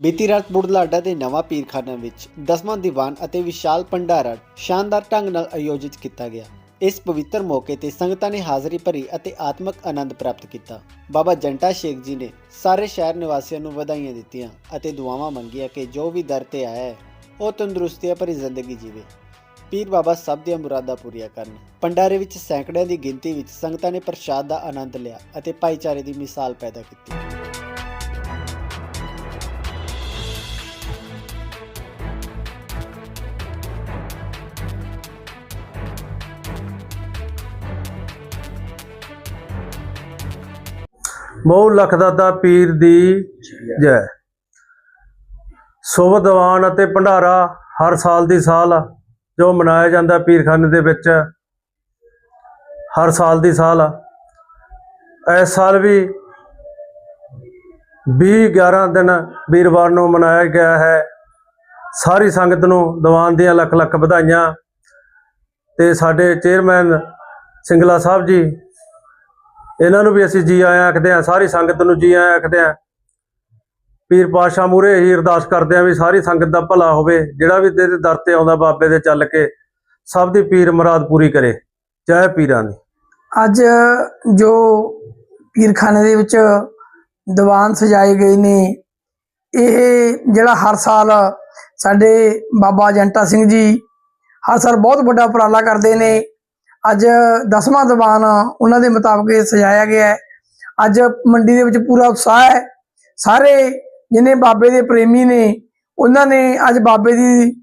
ਬੀਤੀ ਰਾਤ ਬੁਢਲਾਡਾ ਦੇ ਨਵਾਂ ਪੀਰਖਾਨਾ ਵਿੱਚ ਦਸਵਾਂ ਦੀਵਾਨ ਅਤੇ ਵਿਸ਼ਾਲ ਭੰਡਾਰਾ ਸ਼ਾਨਦਾਰ ਢੰਗ ਨਾਲ ਆਯੋਜਿਤ ਕੀਤਾ ਗਿਆ। ਇਸ ਪਵਿੱਤਰ ਮੌਕੇ ਤੇ ਸੰਗਤਾਂ ਨੇ ਹਾਜ਼ਰੀ ਭਰੀ ਅਤੇ ਆਤਮਿਕ ਆਨੰਦ ਪ੍ਰਾਪਤ ਕੀਤਾ। ਬਾਬਾ ਜੰਟਾ ਸ਼ੇਖ ਜੀ ਨੇ ਸਾਰੇ ਸ਼ਹਿਰ ਨਿਵਾਸੀਆਂ ਨੂੰ ਵਧਾਈਆਂ ਦਿੱਤੀਆਂ ਅਤੇ ਦੁਆਵਾਂ ਮੰਗੀਆਂ ਕਿ ਜੋ ਵੀ ਦਰ ਤੇ ਆਇਆ ਹੈ, ਉਹ ਤੰਦਰੁਸਤੀਆਂ ਭਰੀ ਜ਼ਿੰਦਗੀ ਜੀਵੇ। ਪੀਰ ਬਾਬਾ ਸਭ ਦੀਆਂ ਮੁਰਾਦਾਂ ਪੂਰੀਆਂ ਕਰਨ। ਭੰਡਾਰੇ ਵਿੱਚ ਸੈਂਕੜਿਆਂ ਦੀ ਗਿਣਤੀ ਵਿੱਚ ਸੰਗਤਾਂ ਨੇ ਪ੍ਰਸ਼ਾਦ ਦਾ ਆਨੰਦ ਲਿਆ ਅਤੇ ਭਾਈਚਾਰੇ ਦੀ ਮਿਸਾਲ ਪੈਦਾ ਕੀਤੀ। ਬਹੁ ਲਖ ਦਾਤਾ ਪੀਰ ਦੀ ਜੈ। ਸੁਭ ਦੀਵਾਨ ਅਤੇ ਭੰਡਾਰਾ ਹਰ ਸਾਲ ਦੀ ਸਾਲ ਜੋ ਮਨਾਇਆ ਜਾਂਦਾ ਪੀਰਖਾਨੇ ਦੇ ਵਿੱਚ। ਹਰ ਸਾਲ ਦੀ ਸਾਲ ਇਸ ਸਾਲ ਵੀ 20 11 ਦਿਨ ਵੀਰਵਾਰ ਨੂੰ ਮਨਾਇਆ ਗਿਆ ਹੈ। ਸਾਰੀ ਸੰਗਤ ਨੂੰ ਦੀਵਾਨ ਦੀਆਂ ਲੱਖ ਲੱਖ ਵਧਾਈਆਂ। ਤੇ ਸਾਡੇ ਚੇਅਰਮੈਨ ਸਿੰਗਲਾ ਸਾਹਿਬ ਜੀ ਇਹਨਾਂ ਨੂੰ ਵੀ ਅਸੀਂ ਜੀ ਆਇਆਂ ਆਖਦੇ ਹਾਂ, ਸਾਰੀ ਸੰਗਤ ਨੂੰ ਜੀ ਆਇਆਂ ਆਖਦੇ ਹਾਂ। ਪੀਰ ਪਾਸ਼ਾ ਮੂਰੇ ਹੀ ਅਰਦਾਸ ਕਰਦੇ ਹਾਂ ਵੀ ਸਾਰੀ ਸੰਗਤ ਦਾ ਭਲਾ ਹੋਵੇ, ਜਿਹੜਾ ਵੀ ਇਹਦੇ ਦਰ ਤੇ ਆਉਂਦਾ ਬਾਬੇ ਦੇ ਚੱਲ ਕੇ, ਸਭ ਦੀ ਪੀਰ ਮੁਰਾਦ ਪੂਰੀ ਕਰੇ। ਜੈ ਪੀਰਾਂ ਦੀ। ਅੱਜ ਜੋ ਪੀਰਖਾਨੇ ਦੇ ਵਿੱਚ ਦੀਵਾਨ ਸਜਾਏ ਗਏ ਨੇ, ਇਹ ਜਿਹੜਾ ਹਰ ਸਾਲ ਸਾਡੇ ਬਾਬਾ ਜੰਟਾ ਸਿੰਘ ਜੀ ਹਰ ਸਾਲ ਬਹੁਤ ਵੱਡਾ ਉਪਰਾਲਾ ਕਰਦੇ ਨੇ। ਅੱਜ ਦਸਵਾਂ ਦੀਵਾਨ ਉਹਨਾਂ ਦੇ ਮੁਤਾਬਕ ਇਹ ਸਜਾਇਆ ਗਿਆ ਹੈ। ਅੱਜ ਮੰਡੀ ਦੇ ਵਿੱਚ ਪੂਰਾ ਉਤਸ਼ਾਹ ਹੈ। ਸਾਰੇ ਜਿਨੇ ਬਾਬੇ ਦੇ ਪ੍ਰੇਮੀ ਨੇ, ਉਹਨਾਂ ਨੇ ਅੱਜ ਬਾਬੇ ਦੀ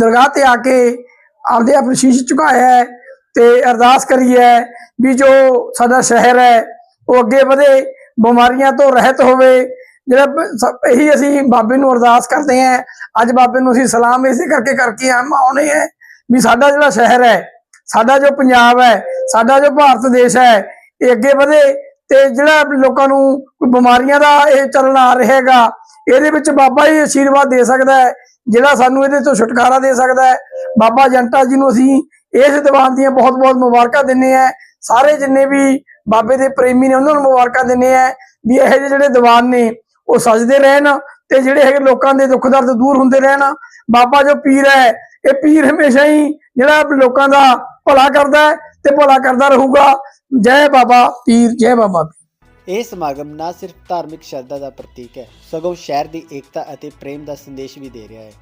ਦਰਗਾਹ ਤੇ ਆ ਕੇ ਆਪਦੇ ਆਪ ਸ਼ੀਸ਼ ਝੁਕਾਇਆ ਹੈ ਤੇ ਅਰਦਾਸ ਕਰੀ ਹੈ ਵੀ ਜੋ ਸਾਡਾ ਸ਼ਹਿਰ ਹੈ, ਉਹ ਅੱਗੇ ਵਧੇ, ਬਿਮਾਰੀਆਂ ਤੋਂ ਰਹਿਤ ਹੋਵੇ। ਜਿਹੜਾ ਇਹੀ ਅਸੀਂ ਬਾਬੇ ਨੂੰ ਅਰਦਾਸ ਕਰਦੇ ਹਾਂ। ਅੱਜ ਬਾਬੇ ਨੂੰ ਅਸੀਂ ਸਲਾਮ ਇਸੇ ਕਰਕੇ ਕਰਕੇ ਆ- ਆਉਣੇ ਹੈ ਵੀ ਸਾਡਾ ਜਿਹੜਾ ਸ਼ਹਿਰ ਹੈ ਸਾਡਾ ਜੋ ਪੰਜਾਬ ਹੈ, ਸਾਡਾ ਜੋ ਭਾਰਤ ਦੇਸ਼ ਹੈ, ਇਹ ਅੱਗੇ ਵਧੇ ਤੇ ਜਿਹੜਾ ਲੋਕਾਂ ਨੂੰ ਕੋਈ ਬਿਮਾਰੀਆਂ ਦਾ ਇਹ ਚੱਲਣ ਆ ਰਹੇਗਾ ਇਹਦੇ ਵਿੱਚ ਬਾਬਾ ਹੀ ਆਸ਼ੀਰਵਾਦ ਦੇ ਸਕਦਾ ਹੈ, ਜਿਹੜਾ ਸਾਨੂੰ ਇਹਦੇ ਤੋਂ ਛੁਟਕਾਰਾ ਦੇ ਸਕਦਾ ਹੈ। ਬਾਬਾ ਜੰਟਾ ਜੀ ਨੂੰ ਅਸੀਂ ਇਸ ਦੀਵਾਨ ਦੀਆਂ ਬਹੁਤ ਬਹੁਤ ਮੁਬਾਰਕਾਂ ਦਿੰਨੇ ਆ ਸਾਰੇ ਜਿੰਨੇ ਵੀ ਬਾਬੇ ਦੇ ਪ੍ਰੇਮੀ ਨੇ, ਉਹਨਾਂ ਨੂੰ ਮੁਬਾਰਕਾਂ ਦਿੰਨੇ ਆ ਵੀ ਇਹੋ ਜਿਹੇ ਜਿਹੜੇ ਦੀਵਾਨ ਨੇ, ਉਹ ਸਜਦੇ ਰਹਿਣ ਤੇ ਜਿਹੜੇ ਹੈਗੇ ਲੋਕਾਂ ਦੇ ਦੁੱਖ ਦਰਦ ਦੂਰ ਹੁੰਦੇ ਰਹਿਣ, ਬਾਬਾ ਜੋ ਪੀਰ ਹੈ, ਇਹ ਪੀਰ ਹਮੇਸ਼ਾ ਹੀ ਜਿਹੜਾ ਲੋਕਾਂ ਦਾ ਭਲਾ ਕਰਦਾ ਹੈ ਤੇ ਭਲਾ ਕਰਦਾ ਰਹੂਗਾ। ਜੈ ਬਾਬਾ ਪੀਰ, ਜੈ ਬਾਬਾ ਇਹ ਸਮਾਗਮ ਨਾ ਸਿਰਫ ਧਾਰਮਿਕ ਸ਼ਰਧਾ ਦਾ ਪ੍ਰਤੀਕ ਹੈ, ਸਗੋਂ ਸ਼ਹਿਰ ਦੀ ਏਕਤਾ ਅਤੇ ਪ੍ਰੇਮ ਦਾ ਸੰਦੇਸ਼ ਵੀ ਦੇ ਰਿਹਾ ਹੈ।